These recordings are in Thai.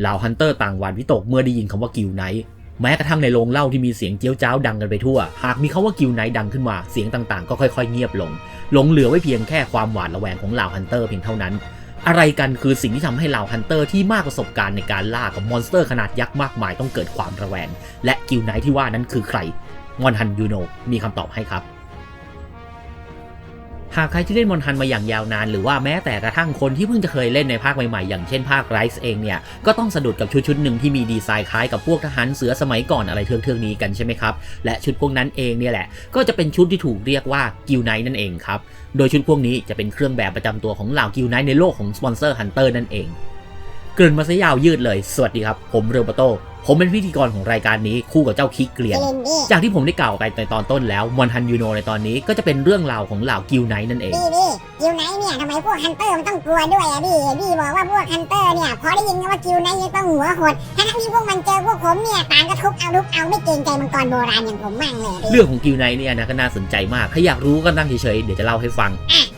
เหล่าฮันเตอร์ต่างหวาดวิตกเมื่อได้ยินคำว่ากิลไนท์แม้กระทั่งในโรงเล่าที่มีเสียงเจียวจ้าวดังกันไปทั่ว หากมีคำว่ากิลไนท์ดังขึ้นมาเสียงต่างๆ ก็ค่อยๆ เงียบลง หลงเหลือไว้เพียงแค่ความหวาดระแวงของเหล่าฮันเตอร์เพียงเท่านั้น อะไรกันคือสิ่งที่ทำให้เหล่าฮันเตอร์ที่มากประสบการณ์ในการล่ากับมอนสเตอร์ขนาดยักษ์มากมายต้องเกิดความระแวง และกิลไนท์ที่ว่านั้นคือใครมอนฮันยูโนมีคำตอบให้ครับ หากใครที่เล่นมอนฮันมาอย่างยาวนาน หรือว่าแม้แต่กระทั่งคนที่เพิ่งจะเคยเล่นในภาคใหม่ๆ อย่างเช่นภาคไรส์เองเนี่ย ก็ต้องสะดุดกับชุดชุดหนึ่งที่มีดีไซน์คล้ายกับพวกทหารเสือสมัยก่อนอะไรเทือกๆนี้กันใช่ไหมครับ และชุดพวกนั้นเองเนี่ยแหละ ก็จะเป็นชุดที่ถูกเรียกว่ากิลไนท์นั่นเองครับ โดยชุดพวกนี้จะเป็นเครื่องแบบประจำตัวของเหล่ากิลไนท์ในโลกของสปอนเซอร์ฮันเตอร์นั่นเอง เกินมาซะยาวยืดเลย สวัสดีครับ ผมเรโบโต ผมเป็นพิธีกรของรายการนี้คู่กับเจ้าคิกเกลียนเล่นดิจากที่ผมได้กล่าวไปในตอนต้นแล้วมอนฮันยูโนในตอนนี้ก็จะเป็นเรื่องราวของเหล่ากิลไนท์นั่นเองพี่พี่กิวไนท์เนี่ยทำไมพวกฮันเตอร์มันต้องกลัวด้วยอะพี่พี่บอกว่าพวกฮันเตอร์เนี่ยพอได้ยินคำว่ากิวไนท์จะต้องหัวหดทั้งที่พวกมันเจอพวกผมเนี่ยต่างก็ทุบเอาทุบเอาไม่เกรงใจมังกรโบราณอย่างผมมั่งเลยพี่เรื่องของกิลไนท์เนี่ยนะก็น่าสนใจมากถ้าอยากรู้ก็นั่งเฉยๆเดี๋ยวจะเล่าให้ฟังจัดมาได้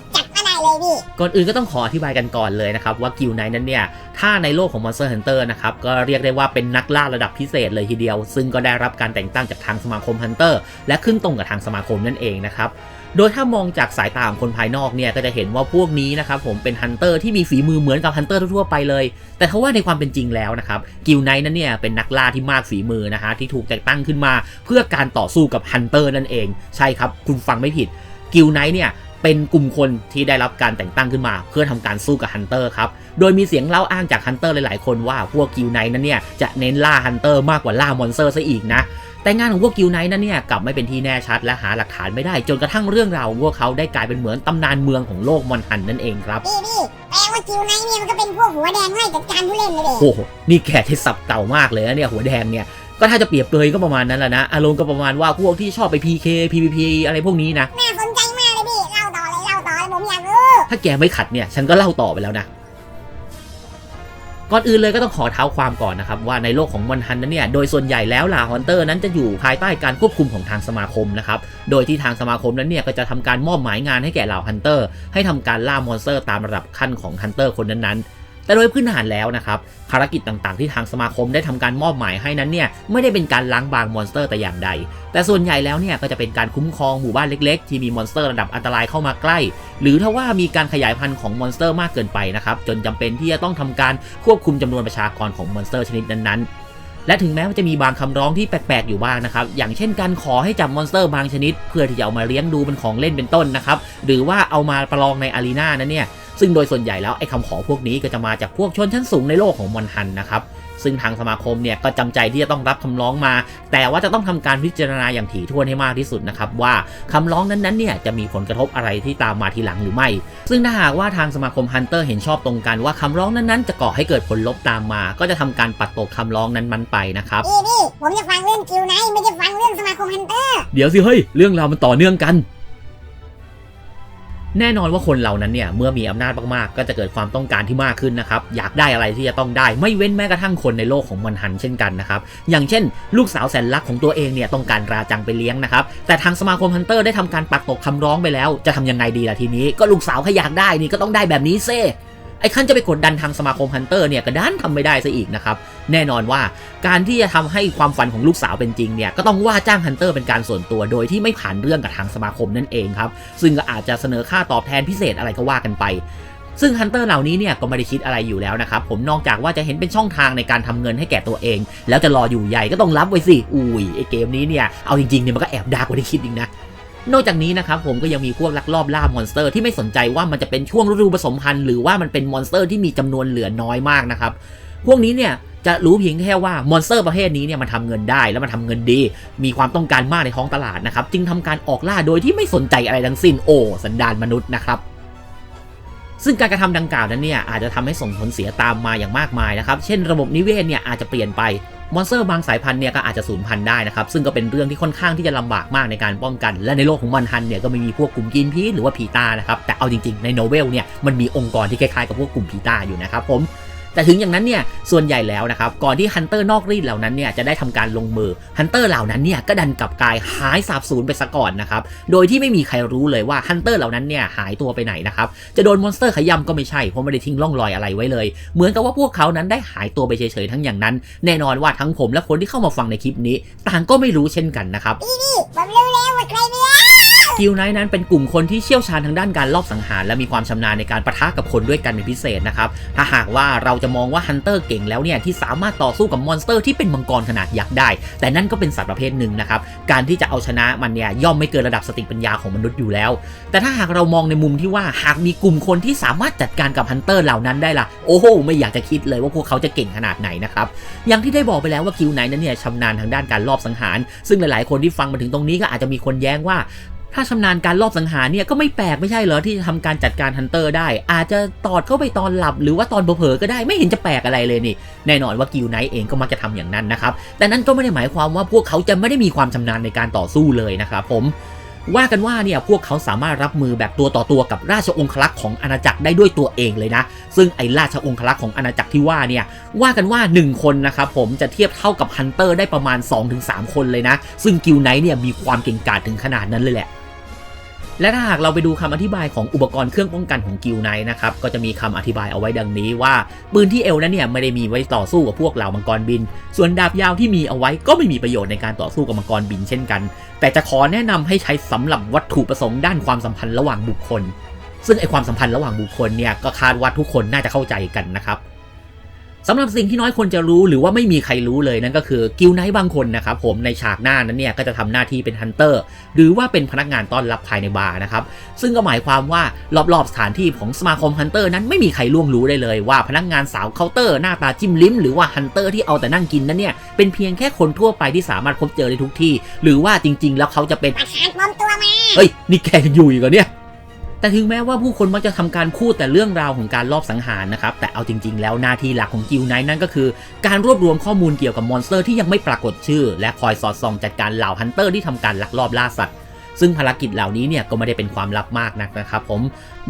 เลยพี่ ก่อนอื่นก็ต้องขออธิบายกันก่อนเลยนะครับว่ากิลไนท์นั้นเนี่ย ถ้าในโลกของ Monster Hunter นะครับก็เรียกได้ว่าเป็นนักล่าระดับพิเศษเลยทีเดียว ซึ่งก็ได้รับการแต่งตั้งจากทางสมาคม Hunter และขึ้นตรงกับทางสมาคมนั่นเองนะครับโดยถ้ามองจากสายตาของคนภายนอกเนี่ยก็จะเห็นว่าพวกนี้นะครับผมเป็นฮันเตอร์ที่มีฝีมือเหมือนกับฮันเตอร์ทั่วไปเลย แต่ถ้าว่าในความเป็นจริงแล้วนะครับกิลไนท์นั้นเนี่ยเป็นนักล่าที่มากฝีมือนะฮะที่ถูกแต่งตั้งขึ้นมา เพื่อการต่อสู้กับฮันเตอร์นั่นเอง ใช่ครับ คุณฟังไม่ผิดกิลไนท์เนี่ย เป็นกลุ่มคนที่ได้รับการแต่งตั้งขึ้นมา เพื่อทำการสู้กับฮันเตอร์ครับ โดยมีเสียงเล่าอ้างจากฮันเตอร์หลายๆ คนว่าพวกกิลไนท์นั้นเนี่ยจะเน้นล่าฮันเตอร์มากกว่าล่ามอนสเตอร์ซะอีกนะแต่งานของพวกกิลไนท์นั้นเนี่ยกลับไม่เป็นที่แน่ชัดและหาหลักฐานไม่ได้ จนกระทั่งเรื่องราวของพวกเขาได้กลายเป็นเหมือนตำนานเมืองของโลกมอนฮันนั่นเองครับพี่พี่แปลว่ากิวไนท์เนี่ยมันก็เป็นพวกหัวแดงไล่จัดการผู้เล่นเลยโอ้โหนี่แกใช้ศัพท์เก่ามากเลยนะเนี่ยหัวแดงเนี่ยก็ถ้าจะเปรียบเปยก็ประมาณนั้นแหละนะอารมณ์ก็ประมาณว่าพวกที่ชอบไป PK PVP อะไรพวกนี้นะน่า ถ้าแกไม่ขัดเนี่ยฉันก็เล่าต่อไปแล้วนะก่อนอื่นเลยก็ต้องขอเท้าความก่อนนะครับ ว่าในโลกของมอนฮันนั้นเนี่ยโดยส่วนใหญ่แล้วลาฮอนเตอร์นั้นจะอยู่ภายใต้การควบคุมของทางสมาคมนะครับ โดยที่ทางสมาคมนั้นเนี่ยก็จะทำการมอบหมายงานให้แก่เหล่าฮันเตอร์ให้ทำการล่ามอนสเตอร์ตามระดับขั้นของฮันเตอร์คนนั้นๆ แต่โดยพื้นฐานแล้วนะครับภารกิจต่างๆ ที่ทางสมาคมได้ทำการมอบหมายให้นั้นเนี่ยไม่ได้เป็นการล้างบางมอนสเตอร์แต่อย่างใด แต่ส่วนใหญ่แล้วเนี่ยก็จะเป็นการคุ้มครองหมู่บ้านเล็กๆ ที่มีมอนสเตอร์ระดับอันตรายเข้ามาใกล้ หรือถ้าว่ามีการขยายพันธุ์ของมอนสเตอร์มากเกินไปนะครับจนจำเป็นที่จะต้องทำการควบคุมจำนวนประชากรของมอนสเตอร์ชนิดนั้นๆและถึงแม้ว่าจะมีบางคำร้องที่แปลกๆอยู่บ้างนะครับ อย่างเช่นการขอให้จับมอนสเตอร์บางชนิด เพื่อที่จะเอามาเลี้ยงดูเป็นของเล่นเป็นต้นนะครับ หรือว่าเอามาประลองในอารีนานั้นเนี่ย ซึ่งโดยส่วนใหญ่แล้วไอ้คำขอพวกนี้ก็จะมาจากพวกชนชั้นสูงในโลกของมอนฮันนะครับซึ่งทางสมาคมเนี่ยก็จำใจที่จะต้องรับคำร้องมา แต่ว่าจะต้องทำการพิจารณาอย่างถี่ถ้วนให้มากที่สุดนะครับว่าคำร้องนั้นๆเนี่ยจะมีผลกระทบอะไรที่ตามมาทีหลังหรือไม่ ซึ่งถ้าหากว่าทางสมาคมฮันเตอร์เห็นชอบตรงกันว่าคำร้องนั้นๆ จะก่อให้เกิดผลลบตามมา ก็จะทำการปัดตกคำร้องนั้นมันไปนะครับพี่พี่ผมจะฟังเรื่องกิวไนท์ไม่ใช่ฟังเรื่องสมาคมฮันเตอร์เดี๋ยวสิเฮ้ยเรื่องราวมันต่อเนื่องกัน แน่นอนว่าคนเหล่านั้นเนี่ยเมื่อมีอำนาจมากๆ ก็จะเกิดความต้องการที่มากขึ้นนะครับ อยากได้อะไรที่จะต้องได้ไม่เว้นแม้กระทั่งคนในโลกของมันหันเช่นกันนะครับ อย่างเช่น ลูกสาวแสนรักของตัวเองเนี่ยต้องการราจังไปเลี้ยงนะครับ แต่ทางสมาคมฮันเตอร์ได้ทำการปักตกคำร้องไปแล้ว จะทำยังไงดีล่ะทีนี้ ก็ลูกสาวเขาอยากได้นี่ก็ต้องได้แบบนี้เซ่ ไอ้ขั้นจะไปกดดันทางสมาคมฮันเตอร์เนี่ยก็ดันทำไม่ได้ซะอีกนะครับแน่นอนว่าการที่จะทำให้ความฝันของลูกสาวเป็นจริงเนี่ยก็ต้องว่าจ้างฮันเตอร์เป็นการส่วนตัว โดยที่ไม่ผ่านเรื่องกับทางสมาคมนั่นเองครับซึ่งก็อาจจะเสนอค่าตอบแทนพิเศษอะไรก็ว่ากันไปซึ่งฮันเตอร์เหล่านี้เนี่ยก็ไม่ได้คิดอะไรอยู่แล้วนะครับ ผมนอกจากว่าจะเห็นเป็นช่องทางในการทำเงินให้แก่ตัวเอง แล้วจะรออยู่ใหญ่ก็ต้องรับไว้สิอุ้ยไอเกมนี้เนี่ยเอาจริงๆเนี่ยมันก็แอบดาร์กกว่าที่คิดอีกนะ นอกจากนี้นะครับผมก็ยังมีพวกลักลอบล่ามอนสเตอร์ที่ไม่สนใจว่ามันจะเป็นช่วงฤดูผสมพันธุ์หรือว่ามันเป็นมอนสเตอร์ที่มีจำนวนเหลือน้อยมากนะครับ พวกนี้เนี่ยจะรู้เพียงแค่ว่ามอนสเตอร์ประเภทนี้เนี่ยมันทำเงินได้แล้วมันทำเงินดี มีความต้องการมากในท้องตลาดนะครับ จึงทำการออกล่าโดยที่ไม่สนใจอะไรทั้งสิ้นโอสันดานมนุษย์นะครับซึ่งการกระทำดังกล่าวนั้นเนี่ยอาจจะทำให้ส่งผลเสียตามมาอย่างมากมายนะครับ เช่นระบบนิเวศเนี่ยอาจจะเปลี่ยนไป มอนสเตอร์บางสายพันธุ์เนี่ยก็อาจจะสูญพันธุ์ได้นะครับซึ่งก็เป็นเรื่องที่ค่อนข้างที่จะลำบากมากในการป้องกัน และในโลกของมอนฮันเนี่ยก็ไม่มีพวกกลุ่มกินพีหรือว่าผีตานะครับแต่เอาจริงๆในโนเวลเนี่ยมันมีองค์กรที่คล้ายๆกับพวกกลุ่มผีตาอยู่นะครับผม แต่ถึงอย่างนั้นเนี่ยส่วนใหญ่แล้วนะครับก่อนที่ฮันเตอร์นอกรีดเหล่านั้นเนี่ยจะได้ทำการลงมือฮันเตอร์เหล่านั้นเนี่ยก็ดันกลับกายหายสาบสูญไปซะก่อนนะครับโดยที่ไม่มีใครรู้เลยว่าฮันเตอร์เหล่านั้นเนี่ยหายตัวไปไหนนะครับจะโดนมอนสเตอร์ขย้ำก็ไม่ใช่เพราะไม่ได้ทิ้งร่องรอยอะไรไว้เลย เหมือนกับว่าพวกเขานั้นได้หายตัวไปเฉยๆทั้งอย่างนั้น แน่นอนว่าทั้งผมและคนที่เข้ามาฟังในคลิปนี้ ต่างก็ไม่รู้เช่นกันนะครับนี่ผมรู้แล้ว กิลไนท์นั้นเป็นกลุ่มคนที่เชี่ยวชาญทางด้านการลอบสังหาร และมีความชำนาญในการประทะกับคนด้วยกันเป็นพิเศษนะครับ ถ้าหากว่าเราจะมองว่าฮันเตอร์เก่งแล้วเนี่ยที่สามารถต่อสู้กับมอนสเตอร์ที่เป็นมังกรขนาดยักษ์ได้ แต่นั่นก็เป็นสัตว์ประเภทหนึ่งนะครับ การที่จะเอาชนะมันเนี่ยย่อมไม่เกินระดับสติปัญญาของมนุษย์อยู่แล้ว แต่ถ้าหากเรามองในมุมที่ว่าหากมีกลุ่มคนที่สามารถจัดการกับฮันเตอร์เหล่านั้นได้ล่ะ โอ้โห ไม่อยากจะคิดเลยว่าพวกเขาจะเก่งขนาดไหนนะครับ อย่างที่ได้บอกไปแล้วว่าคิวไนท์นั้นเนี่ยชำนาญทางด้านการลอบสังหาร ซึ่งหลายๆ คนที่ฟังมาถึงตรงนี้ก็อาจจะมีคนแย้งว่า ถ้าชำนาญการลอบสังหารเนี่ยก็ไม่แปลกไม่ใช่เหรอที่จะทำการจัดการฮันเตอร์ได้ อาจจะตอดเข้าไปตอนหลับ หรือว่าตอนเผลอก็ได้ไม่เห็นจะแปลกอะไรเลยนี่แน่นอนว่ากิลไนท์เองก็มักจะทำอย่างนั้นนะครับแต่นั่นก็ไม่ได้หมายความว่าพวกเขาจะไม่ได้มีความชำนาญในการต่อสู้เลยนะครับผมว่ากันว่าเนี่ยพวกเขาสามารถรับมือแบบตัวต่อตัวกับราชองครักษ์ของอาณาจักรได้ด้วยตัวเองเลยนะ ซึ่งไอ้ราชองครักษ์ของอาณาจักรที่ว่าเนี่ยว่ากันว่า 1 คนนะครับผมจะเทียบเท่ากับฮันเตอร์ได้ประมาณ 2-3 คนเลยนะ ซึ่งกิลไนท์เนี่ยมีความเก่งกาจถึงขนาดนั้นเลยแหละ และถ้าหากเราไปดูคำอธิบายของอุปกรณ์เครื่องป้องกันของกิลไนนะครับก็จะมีคำอธิบายเอาไว้ดังนี้ว่าปืนที่เอวนั้นเนี่ยไม่ได้มีไว้ต่อสู้กับพวกเหล่ามังกรบิน ส่วนดาบยาวที่มีเอาไว้ก็ไม่มีประโยชน์ในการต่อสู้กับมังกรบินเช่นกัน แต่จะขอแนะนำให้ใช้สำหรับวัตถุประสงค์ด้านความสัมพันธ์ระหว่างบุคคล ซึ่งไอความสัมพันธ์ระหว่างบุคคลเนี่ยก็คาดว่าทุกคนน่าจะเข้าใจกันนะครับ สำหรับสิ่งที่น้อยคนจะรู้หรือว่าไม่มีใครรู้เลยนั่นก็คือกิลไนท์บางคนนะครับผมในฉากหน้านั้นเนี่ยก็จะทำหน้าที่เป็นฮันเตอร์หรือว่าเป็นพนักงานต้อนรับภายในบาร์นะครับซึ่งก็หมายความว่ารอบๆสถานที่ของสมาคมฮันเตอร์นั้นไม่มีใครล่วงรู้ได้เลยว่าพนักงานสาวเคาน์เตอร์หน้าตาจิ้มลิ้มหรือว่าฮันเตอร์ที่เอาแต่นั่งกินนั้นเนี่ยเป็นเพียงแค่คนทั่วไปที่สามารถพบเจอได้ทุกที่ หรือว่าจริง ๆ แล้วเขาจะเป็นประธานปลอมตัวมาเฮ้ยนี่แกยังอยู่อีกเหรอเนี่ย แต่ถึงแม้ว่าผู้คนมักจะทำการพูดแต่เรื่องราวของการลอบสังหารนะครับ แต่เอาจริง ๆ แล้วหน้าที่หลักของกิลไนท์นั่นก็คือ การรวบรวมข้อมูลเกี่ยวกับมอนสเตอร์ที่ยังไม่ปรากฏชื่อ และคอยสอดส่องจัดการเหล่าฮันเตอร์ที่ทำการลักลอบล่าสัตว์ซึ่งภารกิจเหล่านี้เนี่ยก็ไม่ได้เป็นความลับมากนักนะครับผม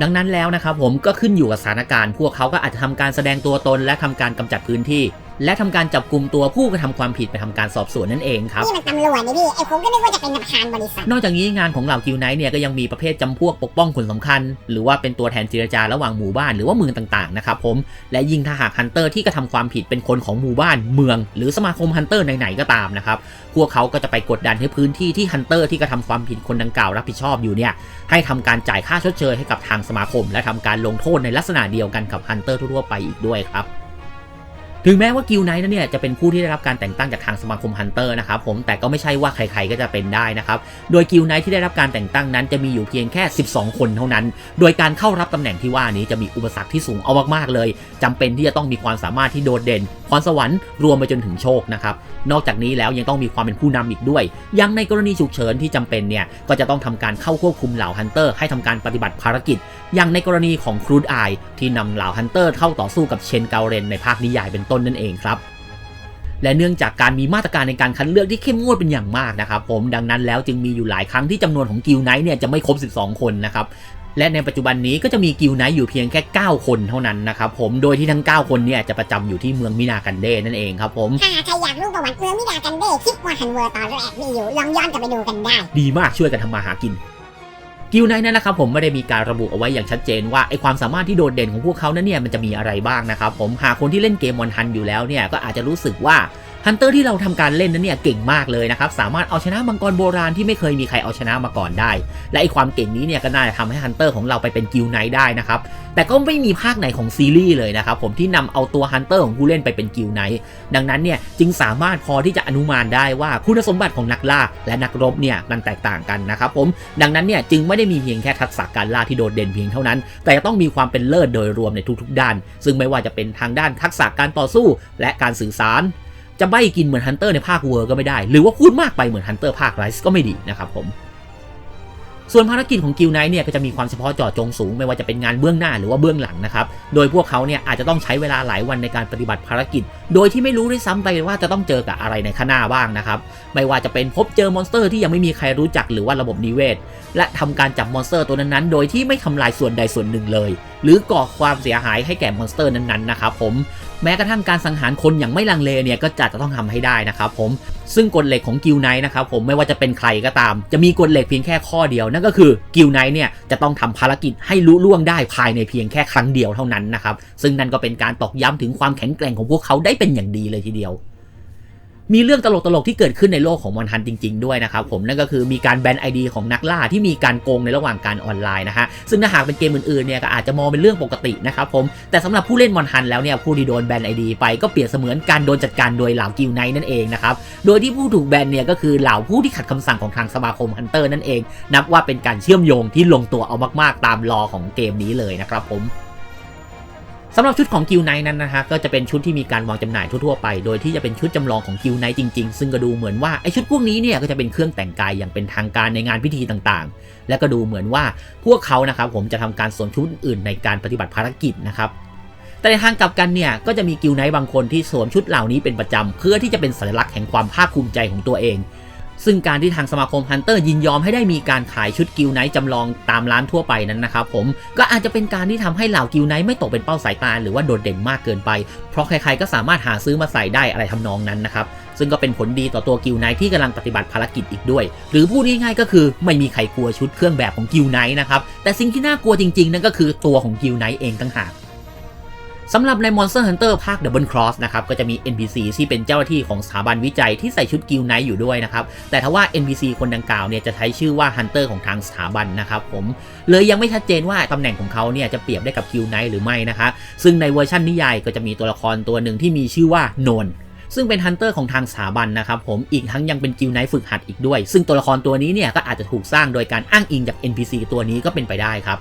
ดังนั้นแล้วนะครับผมก็ขึ้นอยู่กับสถานการณ์พวกเขาก็อาจจะทำการแสดงตัวตนและทำการกำจัดพื้นที่ และทำการจับกลุ่มตัวผู้กระทำความผิดไปทำการสอบสวนนั่นเองครับนี่มันตำรวจนี่พี่ไอผมก็นึกว่าจะเป็นประธานบริษัท นอกจากนี้งานของเหล่ากิลไนท์เนี่ยก็ยังมีประเภทจำพวกปกป้องคนสำคัญ หรือว่าเป็นตัวแทนเจรจาระหว่างหมู่บ้านหรือว่าเมืองต่างๆนะครับผมและยิ่งถ้าหากฮันเตอร์ที่กระทำความผิดเป็นคนของหมู่บ้านเมือง หรือสมาคมฮันเตอร์ไหนๆก็ตามนะครับพวกเขาก็จะไปกดดันให้พื้นที่ที่ฮันเตอร์ที่กระทำความผิดคนดังกล่าวรับผิดชอบอยู่เนี่ยให้ทำการจ่ายค่าชดเชยให้กับทางสมาคม และทำการลงโทษในลักษณะเดียวกันกับฮันเตอร์ทั่วไปอีกด้วยครับถึงแม้ว่ากิลไนท์นั้นเนี่ยจะเป็นผู้ที่ได้รับการแต่งตั้งจากทางสมาคมฮันเตอร์นะครับผมแต่ก็ไม่ใช่ว่าใครๆก็จะเป็นได้นะครับ โดยกิลไนท์ที่ได้รับการแต่งตั้งนั้นจะมีอยู่เพียงแค่ 12 คนเท่านั้น โดยการเข้ารับตำแหน่งที่ว่านี้จะมีอุปสรรคที่สูงเอามากๆเลยจำเป็นที่จะต้องมีความสามารถที่โดดเด่น รสวรรค์รวมไปจนถึงโชคนะครับนอกจากนี้แล้วยังต้องมีความเป็นผู้นำอีกด้วยอยังในกรณีฉุกเฉินที่จำเป็นเนี่ยก็จะต้องทำการเข้าควบคุมเหล่าฮันเตอร์ให้ทำการปฏิบัติภารกิจ อย่างในกรณีของครูดไอที่นำเหล่าฮันเตอร์เข้าต่อสู้กับเชนเกาเรนในภาคนิยายเป็นต้นนั่นเองครับและเนื่องจากการมีมาตรการในการคัดเลือกที่เข้มงวดเป็นอย่างมากนะครับผมดังนั้นแล้วจึงมีอยู่หลายครั้งที่จำนวนของกิลไนท์เนี่ยจะไม่ครบ 12 คนนะครับ และในปัจจุบันนี้ก็จะมีกิลไนท์อยู่เพียงแค่ 9 คนเท่านั้นนะครับผมโดยที่ทั้ง 9 คนเนี่ยจะประจำอยู่ที่เมืองมินากันเดนั่นเองครับผมถ้าใครอยากรู้ประวัติเมืองมิดากันเด้คลิปว่าฮันเวอร์ตอนแรกมีอยู่ลองย้อนกลับไปดูกันได้ ดีมากช่วยกันทำมาหากินกิลไนท์นั้นนะครับผมไม่ได้มีการระบุเอาไว้อย่างชัดเจนว่าไอความสามารถที่โดดเด่นของพวกเขานั้นเนี่ยมันจะมีอะไรบ้างนะครับผมหากคนที่เล่นเกมมอนฮันอยู่แล้วเนี่ยก็อาจจะรู้สึกว่า ฮันเตอร์ที่เราทำการเล่นนั้นเนี่ยเก่งมากเลยนะครับ สามารถเอาชนะมังกรโบราณที่ไม่เคยมีใครเอาชนะมาก่อนได้ และไอความเก่งนี้เนี่ยก็น่าจะทำให้ฮันเตอร์ของเราไปเป็นกิลไนท์ได้นะครับ แต่ก็ไม่มีภาคไหนของซีรีส์เลยนะครับผมที่นำเอาตัวฮันเตอร์ของผู้เล่นไปเป็นกิลไนท์ดังนั้นเนี่ยจึงสามารถพอที่จะอนุมานได้ว่าคุณสมบัติของนักล่าและนักรบเนี่ยมันแตกต่างกันนะครับผมดังนั้นเนี่ยจึงไม่ได้มีเพียงแค่ทักษะการล่าที่โดดเด่นเพียงเท่านั้น แต่ต้องมีความเป็นเลิศโดยรวมในทุกๆ ด้าน ซึ่งไม่ว่าจะเป็นทางด้านทักษะการต่อสู้ และการสื่อสาร จะใบ้กินเหมือนฮันเตอร์ในภาคเวอร์ก็ไม่ได้ หรือว่าพูดมากไปเหมือนฮันเตอร์ภาคไรส์ก็ไม่ดีนะครับผม ส่วนภารกิจของกิลไนท์เนี่ยก็จะมีความเฉพาะเจาะจงสูง ไม่ว่าจะเป็นงานเบื้องหน้าหรือว่าเบื้องหลังนะครับ โดยพวกเขาเนี่ยอาจจะต้องใช้เวลาหลายวันในการปฏิบัติภารกิจ โดยที่ไม่รู้ด้วยซ้ำไปว่าจะต้องเจอกับอะไรในข้างหน้าบ้างนะครับ ไม่ว่าจะเป็นพบเจอมอนสเตอร์ที่ยังไม่มีใครรู้จักหรือว่าระบบนิเวศ และทำการจับมอนสเตอร์ตัวนั้นๆ โดยที่ไม่ทำลายส่วนใดส่วนหนึ่งเลย หรือก่อความเสียหายให้แก่มอนสเตอร์นั้นๆนะครับผม แม้กระทั่งการสังหารคนอย่างไม่ลังเลเนี่ยก็จะจะต้องทำให้ได้นะครับผมซึ่งกฎเหล็กของกิลไนท์นะครับผมไม่ว่าจะเป็นใครก็ตาม จะมีกฎเหล็กเพียงแค่ข้อเดียว นั่นก็คือกิลไนท์เนี่ยจะต้องทำภารกิจให้ลุล่วงได้ภายในเพียงแค่ครั้งเดียวเท่านั้นนะครับซึ่งนั่นก็เป็นการตอกย้ำถึงความแข็งแกร่งของพวกเขาได้เป็นอย่างดีเลยทีเดียว มีเรื่องตลกๆที่เกิดขึ้นในโลกของมอนฮันจริง ๆด้วยนะครับผมนั่นก็คือมีการแบนไอดีของนักล่าที่มีการโกงในระหว่างการออนไลน์นะฮะซึ่งถ้าหากเป็นเกมอื่นๆเนี่ยก็อาจจะมองเป็นเรื่องปกตินะครับผมแต่สำหรับผู้เล่นมอนฮันแล้วเนี่ยผู้ที่โดนแบนไอดีไปก็เปรียบเสมือนการโดนจัดการโดยเหล่ากิลไนท์นั่นเองนะครับโดยที่ผู้ถูกแบนเนี่ยก็คือเหล่าผู้ที่ขัดคำสั่งของทางสมาคมฮันเตอร์นั่นเอง นับว่าเป็นการเชื่อมโยงที่ลงตัวเอามากๆ ตามรอของเกมนี้เลยนะครับผม สำหรับชุดของกิลไนนั้นนะฮะก็จะเป็นชุดที่มีการวางจำหน่ายทั่วๆไป โดยที่จะเป็นชุดจำลองของกิลไนจริงๆ ซึ่งก็ดูเหมือนว่าไอชุดพวกนี้เนี่ยก็จะเป็นเครื่องแต่งกายอย่างเป็นทางการในงานพิธีต่างๆ และก็ดูเหมือนว่าพวกเขานะครับผมจะทำการสวมชุดอื่นในการปฏิบัติภารกิจนะครับแต่ในทางกลับกันเนี่ยก็จะมีกิลไนท์บางคนที่สวมชุดเหล่านี้เป็นประจำเพื่อที่จะเป็นสัญลักษณ์แห่งความภาคภูมิใจของตัวเอง ซึ่งการที่ทางสมาคมฮันเตอร์ยินยอมให้ได้มีการขายชุดกิลไนท์จำลองตามร้านทั่วไปนั้นนะครับผมก็อาจจะเป็นการที่ทำให้เหล่ากิลไนท์ไม่ตกเป็นเป้าสายตาหรือว่าโดดเด่นมากเกินไป เพราะใครๆก็สามารถหาซื้อมาใส่ได้อะไรทำนองนั้นนะครับซึ่งก็เป็นผลดีต่อตัวกิลไนท์ที่กำลังปฏิบัติภารกิจอีกด้วย หรือพูดง่ายๆก็คือไม่มีใครกลัวชุดเครื่องแบบของกิลไนท์นะครับแต่สิ่งที่น่ากลัวจริงๆ นั่นก็คือตัวของกิลไนท์เองต่างหาก สำหรับใน Monster Hunter ภาค Double Cross นะครับก็จะมี NPC ที่เป็นเจ้าหน้าที่ของสถาบันวิจัยที่ใส่ชุดกิลไนท์อยู่ด้วยนะครับ แต่ถ้าว่า NPC คนดังกล่าวเนี่ยจะใช้ชื่อว่า Hunter ของทางสถาบันนะครับผมเลยยังไม่ชัดเจนว่าตำแหน่งของเขาเนี่ยจะเปรียบได้กับกิลไนท์หรือไม่นะคะซึ่งในเวอร์ชันนิยายก็จะมีตัวละครตัวหนึ่งที่มีชื่อว่าโนนซึ่งเป็นฮันเตอร์ของทางสถาบันนะครับผม อีกทั้งยังเป็นกิลไนท์ฝึกหัดอีกด้วย ซึ่งตัวละครตัวนี้เนี่ยก็อาจจะถูกสร้างโดยการอ้างอิงจาก NPC ตัวนี้ก็เป็นไปได้ครับ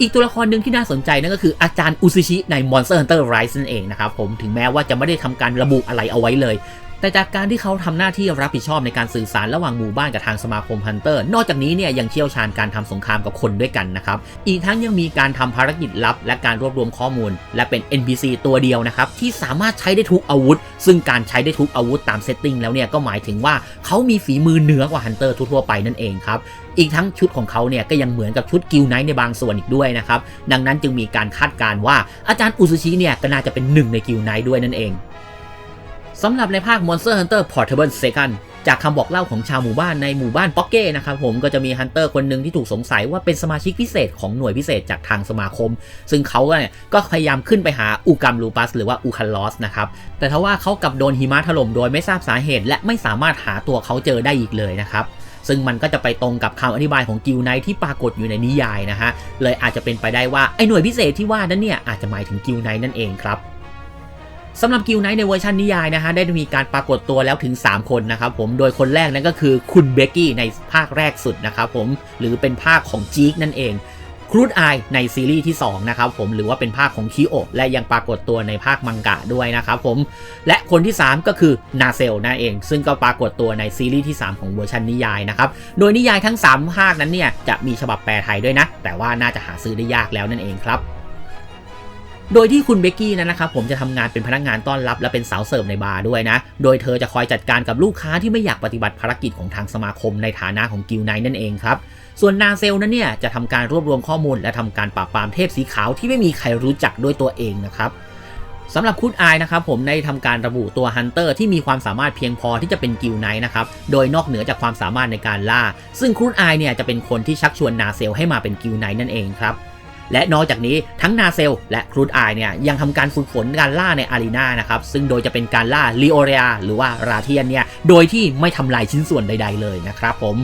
อีกตัวละครหนึ่งที่น่าสนใจนั่นก็คืออาจารย์อุซิชิใน Monster Hunter Rise นั่นเองนะครับผมถึงแม้ว่าจะไม่ได้ทำการระบุอะไรเอาไว้เลย แต่จากการที่เขาทำหน้าที่รับผิดชอบในการสื่อสารระหว่างหมู่บ้านกับทางสมาคมฮันเตอร์ นอกจากนี้เนี่ยยังเชี่ยวชาญการทำสงครามกับคนด้วยกันนะครับ อีกทั้งยังมีการทำภารกิจลับ และการรวบรวมข้อมูล และเป็น NPC ตัวเดียวนะครับที่สามารถใช้ได้ทุกอาวุธ ซึ่งการใช้ได้ทุกอาวุธตามเซตติ้งแล้วเนี่ยก็หมายถึงว่าเขามีฝีมือเหนือกว่าฮันเตอร์ทั่วๆไปนั่นเองครับอีกทั้งชุดของเขาเนี่ยก็ยังเหมือนกับชุดกิลไนท์ในบางส่วนอีกด้วยนะครับดังนั้นจึงมีการคาดการณ์ว่าอาจารย์อุซุชิเนี่ยก็น่าจะเป็นหนึ่งในกิลไนท์ด้วยนั่นเอง สำหรับในภาค Monster Hunter Portable Second จากคำบอกเล่าของชาวหมู่บ้านในหมู่บ้านป๊อกเก้นะครับผมก็จะมีฮันเตอร์คนหนึ่งที่ถูกสงสัยว่าเป็นสมาชิกพิเศษของหน่วยพิเศษจากทางสมาคม ซึ่งเขาเนี่ยก็พยายามขึ้นไปหาอูกัมลูปัสหรือว่าอูคันลอสนะครับ แต่ทว่าเขากลับโดนหิมะถล่มโดยไม่ทราบสาเหตุ และไม่สามารถหาตัวเขาเจอได้อีกเลยนะครับซึ่งมันก็จะไปตรงกับคำอธิบายของกิลไนที่ปรากฏอยู่ในนิยายนะฮะเลยอาจจะเป็นไปได้ว่าไอ้หน่วยพิเศษที่ว่านั้นเนี่ยอาจจะหมายถึงกิลไนนั่นเองครับ สำหรับกิลไนท์ในเวอร์ชันนิยายนะฮะได้มีการปรากฏตัวแล้วถึง 3 คนนะครับผมโดยคนแรกนั่นก็คือคุณเบกกี้ในภาคแรกสุดนะครับผมหรือเป็นภาคของจีกนั่นเองครูดไอในซีรีส์ที่2นะครับผมหรือว่าเป็นภาคของคิโอและยังปรากฏตัวในภาคมังกะด้วยนะครับผมและคนที่ 3 ก็คือนาเซลนั่นเอง ซึ่งก็ปรากฏตัวในซีรีส์ที่ 3 ของเวอร์ชันนิยายนะครับโดยนิยายทั้ง 3 ภาคนั้นเนี่ยจะมีฉบับแปลไทยด้วยนะ แต่ว่าน่าจะหาซื้อได้ยากแล้วนั่นเองครับ โดยที่คุณเบกกี้นั้นนะครับผมจะทำงานเป็นพนักงานต้อนรับและเป็นสาวเสิร์ฟในบาร์ด้วยนะ โดยเธอจะคอยจัดการกับลูกค้าที่ไม่อยากปฏิบัติภารกิจของทางสมาคมในฐานะของกิลไนท์นั่นเองครับ ส่วนนาเซลนั้นเนี่ยจะทำการรวบรวมข้อมูล และทำการปราบปรามเทพสีขาวที่ไม่มีใครรู้จักด้วยตัวเองนะครับสำหรับคุณอายนะครับผมได้ทำการระบุตัวฮันเตอร์ที่มีความสามารถเพียงพอที่จะเป็นกิลไนท์นะครับ โดยนอกเหนือจากความสามารถในการล่า ซึ่งคุณอายเนี่ยจะเป็นคนที่ชักชวนนาเซลให้มาเป็นกิลไนท์นั่นเองครับ และนอกจากนี้ทั้งนาเซล และครูดอายเนี่ยยังทำการฝึกฝนการล่าในอารีนานะครับซึ่งโดยจะเป็นการล่าลีโอเรียหรือว่าราเทียนเนี่ยโดยที่ไม่ทำลายชิ้นส่วนใด ๆเลยนะครับผม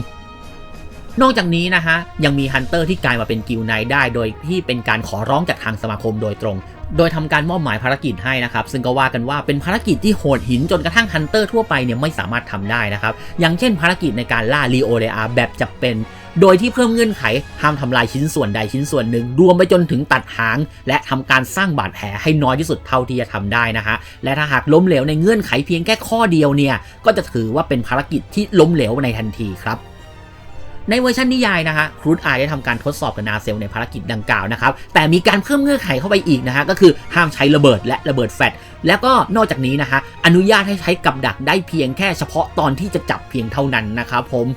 นอกจากนี้นะฮะยังมีฮันเตอร์ที่กลายมาเป็นกิลไนได้ โดยที่เป็นการขอร้องจากทางสมาคมโดยตรง โดยทำการมอบหมายภารกิจให้นะครับ ซึ่งก็ว่ากันว่าเป็นภารกิจที่โหดหินจนกระทั่งฮันเตอร์ทั่วไปเนี่ยไม่สามารถทำได้นะครับ อย่างเช่นภารกิจในการล่าลีโอเรียแบบจับเป็น โดยที่เพิ่มเงื่อนไขห้ามทำลายชิ้นส่วนใดชิ้นส่วนหนึ่ง รวมไปจนถึงตัดหาง และทำการสร้างบาดแผลให้น้อยที่สุดเท่าที่จะทำได้นะฮะ และถ้าหากล้มเหลวในเงื่อนไขเพียงแค่ข้อเดียวเนี่ย ก็จะถือว่าเป็นภารกิจที่ล้มเหลวในทันทีครับ ในเวอร์ชันนิยายนะฮะครูดไอได้ทำการทดสอบกับนาเซลในภารกิจดังกล่าวนะครับแต่มีการเพิ่มเงื่อนไขเข้าไปอีกนะฮะก็คือห้ามใช้ระเบิดและระเบิดแฟลชแล้วก็นอกจากนี้นะฮะอนุญาตให้ใช้กับดักได้เพียงแค่เฉพาะตอนที่จะจับเพียงเท่านั้นนะครับผม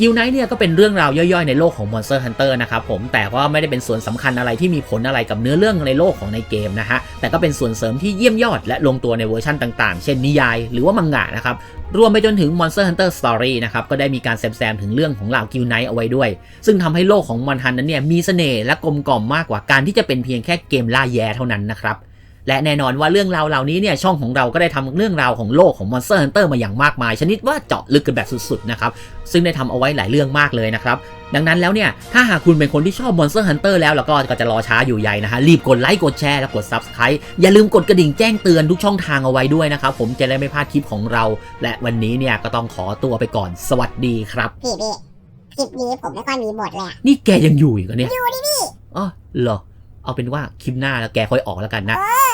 กิลไนท์เนี่ยก็เป็นเรื่องราวย่อยๆในโลกของ Monster Hunter นะครับผมแต่ว่าไม่ได้เป็นส่วนสำคัญอะไรที่มีผลอะไรกับเนื้อเรื่องในโลกของในเกมนะฮะแต่ก็เป็นส่วนเสริมที่เยี่ยมยอดและลงตัวในเวอร์ชันต่างๆ เช่นนิยาย หรือว่ามังงะนะครับรวมไปจนถึง Monster Hunter Story นะครับก็ได้มีการแซมๆถึงเรื่องของเหล่ากิลไนท์เอาไว้ด้วย ซึ่งทำให้โลกของมอนฮันนั้นเนี่ยมีเสน่ห์และกลมกล่อมมากกว่าการที่จะเป็นเพียงแค่เกมล่าแย่เท่านั้นนะครับ และแน่นอนว่าเรื่องราวเหล่านี้เนี่ยช่องของเราก็ได้ทำเรื่องราวของโลกของ Monster Hunter มาอย่างมากมาย ชนิดว่าเจาะลึกกันแบบสุดๆนะครับซึ่งได้ทำเอาไว้หลายเรื่องมากเลยนะครับดังนั้นแล้วเนี่ย ถ้าหากคุณเป็นคนที่ชอบ Monster Hunter แล้วแล้วก็ก็จะรอช้าอยู่ใหญ่นะฮะ รีบกดไลค์กดแชร์และกด Subscribe อย่าลืมกดกระดิ่งแจ้งเตือนทุกช่องทางเอาไว้ด้วยนะครับ ผมจะได้ไม่พลาดคลิปของเรา และวันนี้เนี่ยก็ต้องขอตัวไปก่อนสวัสดีครับพี่พี่คลิปนี้ผมไม่ค่อยมีบทเลยอะนี่แกยังอยู่อีกเหรอเนี่ยอยู่ดิพี่อ๋อเหรอเอาเป็นว่าคลิปหน้าแล้วแกค่อยออกแล้วกันนะเออ